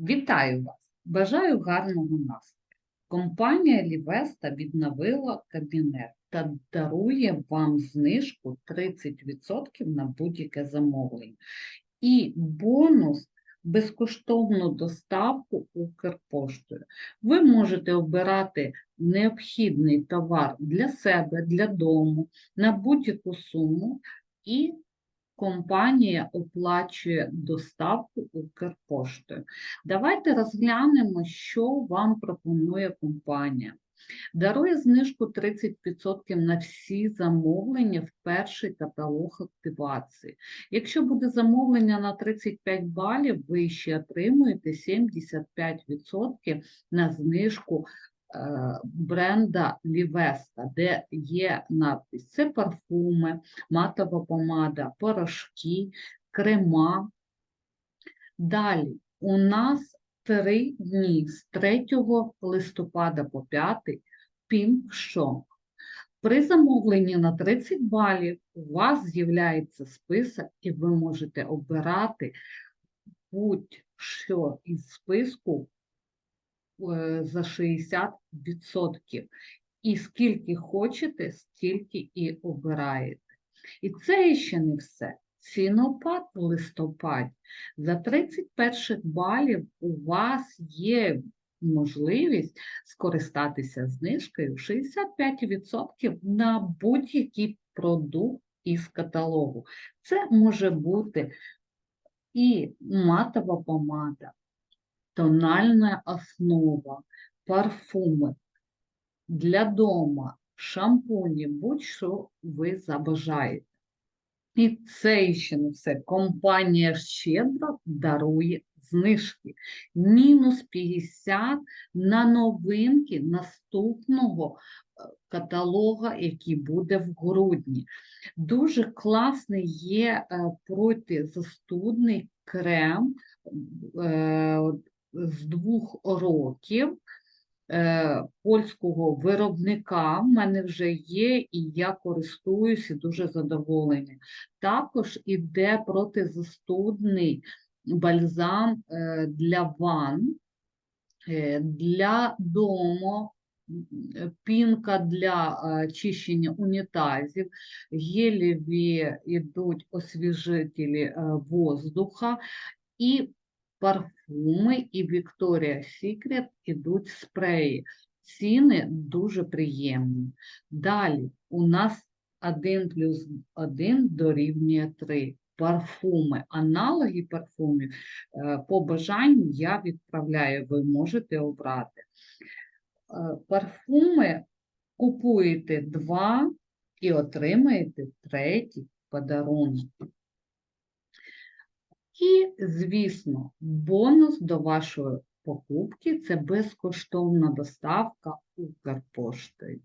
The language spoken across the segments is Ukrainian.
Вітаю вас! Бажаю гарного настрою. Компанія Лівеста відновила кабінет та дарує вам знижку 30% на будь-яке замовлення. І бонус безкоштовну доставку Укрпоштою. Ви можете обирати необхідний товар для себе, для дому на будь-яку суму і компанія оплачує доставку Укрпоштою. Давайте розглянемо, що вам пропонує компанія. Дарує знижку 30% на всі замовлення в перший каталог активації. Якщо буде замовлення на 35 балів, ви ще отримуєте 75% на знижку бренда Лівеста, де є надпис. Це парфуми, матова помада, порошки, крема. Далі у нас три дні з 3 листопада по 5 Pink Shop. При замовленні на 30 балів у вас з'являється список, і ви можете обирати будь-що із списку е, за 60%. І скільки хочете, стільки і обираєте. І це ще не все. Цінопад в листопаді. За 31 балів у вас є можливість скористатися знижкою 65% на будь-який продукт із каталогу. Це може бути і матова помада, тональна основа, парфуми для дома, шампуні, будь-що ви забажаєте. І це ще не все. Компанія щедро дарує знижки. Мінус 50 на новинки наступного е, каталога, який буде в грудні. Дуже класний є е, протизастудний крем е, з двох років е, польського виробника. В мене вже є, і я користуюся дуже задоволена. Також іде протизастудний бальзам е, для ванн, е, для дому, пінка для чищення унітазів, гелеві йдуть освіжителі воздуха і парфуми, і Victoria's Secret ідуть спреї. Ціни дуже приємні. Далі у нас 1 плюс 1 дорівнює 3. Парфуми, аналоги парфумів е, по бажанню я відправляю, ви можете обрати. Е, Парфуми купуєте два і отримаєте третій подарунок. І, звісно, бонус до вашої покупки це безкоштовна доставка Укрпоштою.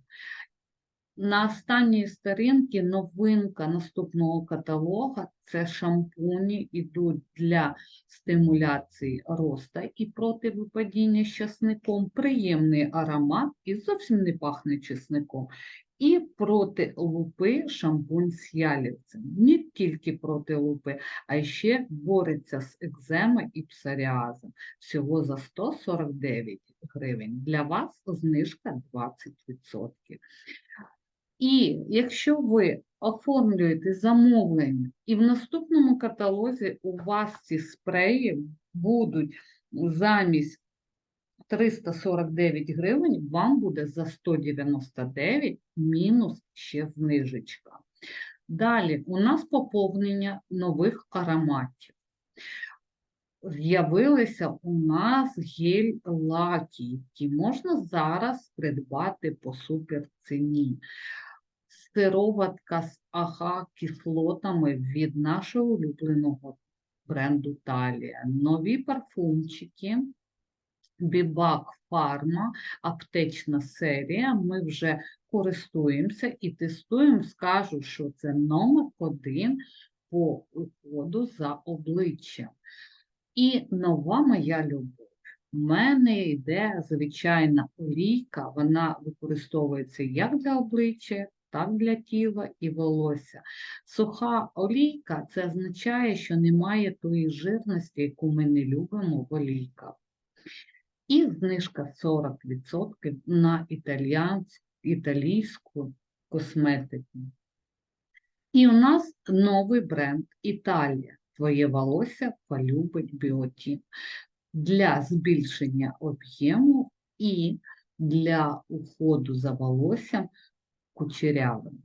На останній сторінці новинка наступного каталога це шампуні ідуть для стимуляції роста і проти випадіння з часником, приємний аромат і зовсім не пахне чесником. І проти лупи шампунь з ялівцем. Не тільки проти лупи, а ще бореться з екземою і псоріазом. Всього за 149 гривень. Для вас знижка 20%. І якщо ви оформлюєте замовлення, і в наступному каталозі у вас ці спреї будуть замість 349 гривень, вам буде за 199 мінус ще знижечка. Далі у нас поповнення нових ароматів. З'явилися у нас гель-лаки, які можна зараз придбати по суперціні сироватка з АХ-кислотами від нашого улюбленого бренду Талія. Нові парфумчики, Бібак Фарма, аптечна серія. Ми вже користуємося і тестуємо. Скажу, що це номер один по уходу за обличчям. І нова моя любов. У мене йде звичайна олійка, вона використовується як для обличчя, так для тіла і волосся. Суха олійка це означає, що немає тої жирності, яку ми не любимо в олійках. Знижка 40% на італійську косметику. І у нас новий бренд Італія. Твоє волосся полюбить біотін для збільшення об'єму і для уходу за волоссям кучерявим.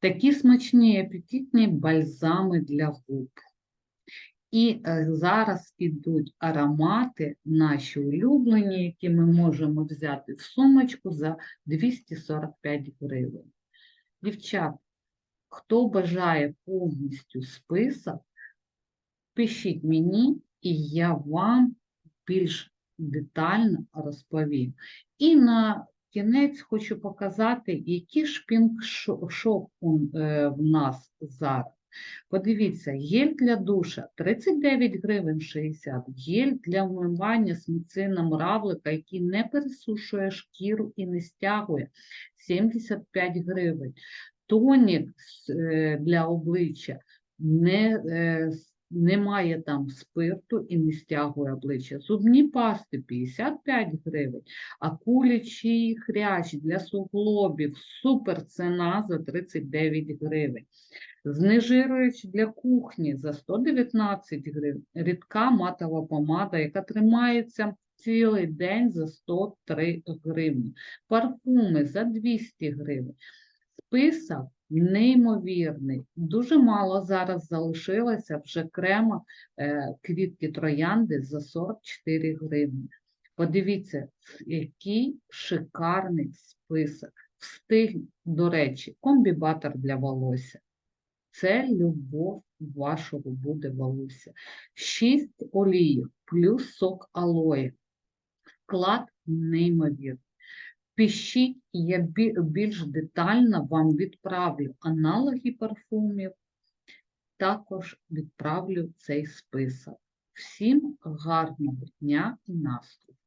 Такі смачні і апетитні бальзами для губ. І е, зараз ідуть аромати наші улюблені, які ми можемо взяти в сумочку за 245 гривень. Дівчат, хто бажає повністю список, пишіть мені, і я вам більш детально розповім. І на кінець хочу показати, який шпінг-шоп е, в нас зараз. Подивіться, гель для душа 39 гривень 60, гель для вмивання з міцином равлика, який не пересушує шкіру і не стягує 75 гривень. Тонік е, для обличчя не, е, немає там спирту і не стягує обличчя. Зубні пасти 55 гривень, а кулячий хрящ для суглобів супер ціна за 39 гривень. Знежируючи для кухні за 119 гривень, рідка матова помада, яка тримається цілий день за 103 гривні, парфуми за 200 гривень. Список неймовірний. Дуже мало зараз залишилося вже крема е, квітки троянди за 44 гривні. Подивіться, який шикарний список. Встиг, до речі, комбібатор для волосся. Це любов вашого буде волосся. 6 оліїв плюс сок алої. Склад неймовірний. Пишіть, я більш детально вам відправлю аналоги парфумів, також відправлю цей список. Всім гарного дня і настрою!